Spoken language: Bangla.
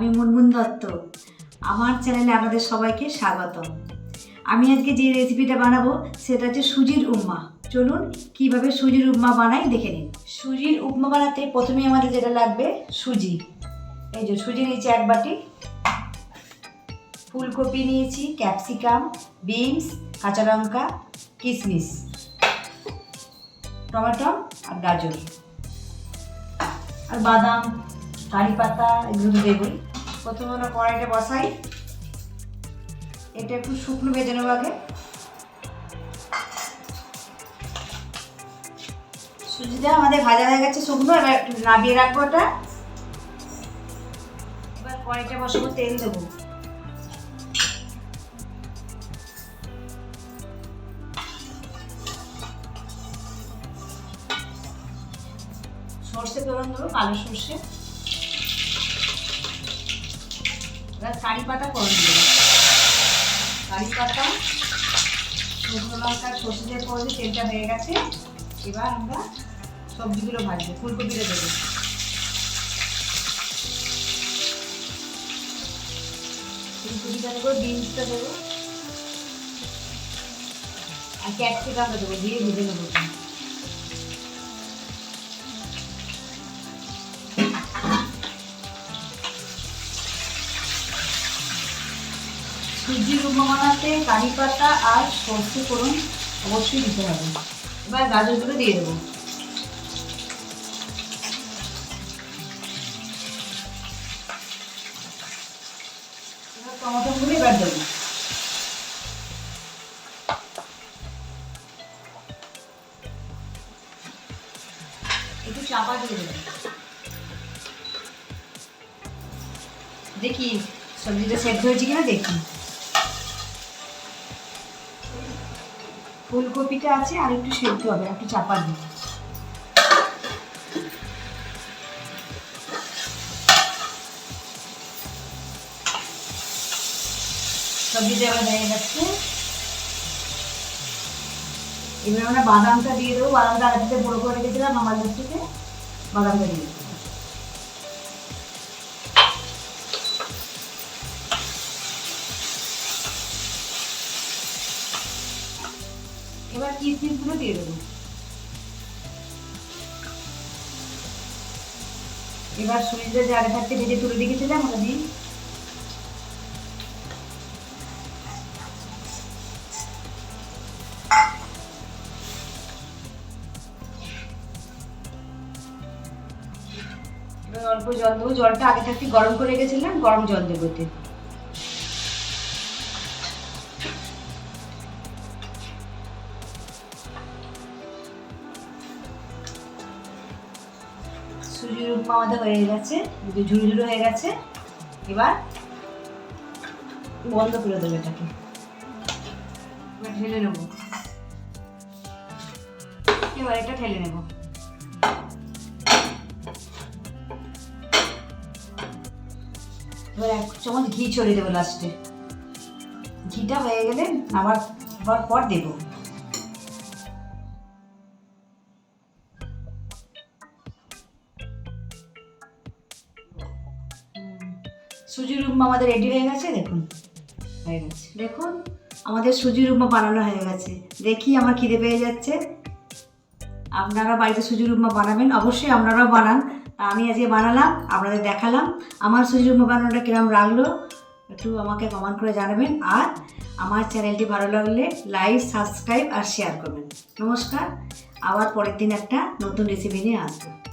আমি মুনমুন দত্ত। আমার চ্যানেলে আপনাদের সবাইকে স্বাগতম। আমি আজকে যে রেসিপিটা বানাবো, সেটা হচ্ছে সুজির উপমা চলুন কীভাবে সুজির উপমা বানাই দেখে নিন সুজির উপমা বানাতে প্রথমে আমাদের যেটা লাগবে, সুজি। এই যে সুজি নিয়েছি এক বাটি। ফুলকপি নিয়েছি, ক্যাপসিকাম, বিনস, কাঁচা লঙ্কা কিশমিশ টমেটো আর গাজর। আর বাদাম, কারি পাতা, এগুলো দেবই। প্রথমে আমরা কড়াইটা বসাই। এটা একটু শুকনো ভেজে নেব আগে। সুজিটা আমাদের ভাজা হয়ে গেছে শুকনো, এবার একটু নাবিয়ে রাখব ওটা। এবার কড়াইটা বসাবো, তেল দেবো। সর্ষে ফোড়ন দেবো, কালো সর্ষে। এবার কারি পাতা ফোড়ন দেবো কারি পাতা, শুকনো লঙ্কা দিয়ে ফোড়ন তেলটা হয়ে গেছে। এবার আমরা সবজিগুলো ভাজবো ফুলকপিটা দেবো। ফুলকপিটা দেবো বিনসটা দেবো। আর ক্যাপসিকামটা দেবো, দিয়ে ভেজে নেব। উপমা বানাতে কারি পাতা আর সর্ষে ফোড়ন অবশ্যই দিতে হবে। এবার গাজরগুলো দিয়ে দেবো। টমেটোগুলো এবার দেবো। একটু চাপা দিয়ে দেবো। দেখি সবজিটা সেদ্ধ হয়েছে কিনা দেখি। ফুলকপিটা আছে আর একটু সেদ্ধ হবে, একটু চাপা দিই সবজিটা এবার হয়ে যাচ্ছে এবার আমরা বাদামটা দিয়ে দেবো। বাদামটা আগে বড়ো করে রেখেছিলাম আমাদের থেকে বাদামটা দিয়ে দেবো। এবার কিসমিসগুলো দিয়ে দেবো। এবার সুজিটা যে আগে থাকতে ভেজে তুলে রেখেছিলাম ওটা দিই অল্প জল দেবো। জলটা আগে থাকতে গরম করে রেখেছিলাম, গরম জল দেবো সুজির উপমা আমাদের হয়ে গেছে একটু ঝুড়ি ঝুড়ি হয়ে গেছে, এবার বন্ধ করে দেবো এটাকে। ঢেলে নেব। এবার এটা ঢেলে নেব। এবার এক চামচ ঘি ছড়িয়ে দেবো লাস্টে ঘিটা হয়ে গেলে আবার আবার পর দেবো। সুজির উপমা আমাদের রেডি হয়ে গেছে, দেখুন। হয়ে গেছে। দেখুন, আমাদের সুজির উপমা বানানো হয়ে গেছে। দেখি আমার খিদে পেয়ে যাচ্ছে। আপনারা বাড়িতে সুজির উপমা বানাবেন? অবশ্যই আপনারাও বানান। আমি আজকে বানালাম, আপনাদের দেখালাম। আমার সুজির উপমা বানানোটা কিরম লাগল, একটু আমাকে কমেন্ট করে জানাবেন। আর আমার চ্যানেলটি ভালো লাগলে লাইক, সাবস্ক্রাইব আর শেয়ার করবেন। নমস্কার, আবার পরের দিন একটা নতুন রেসিপি নিয়ে আসব।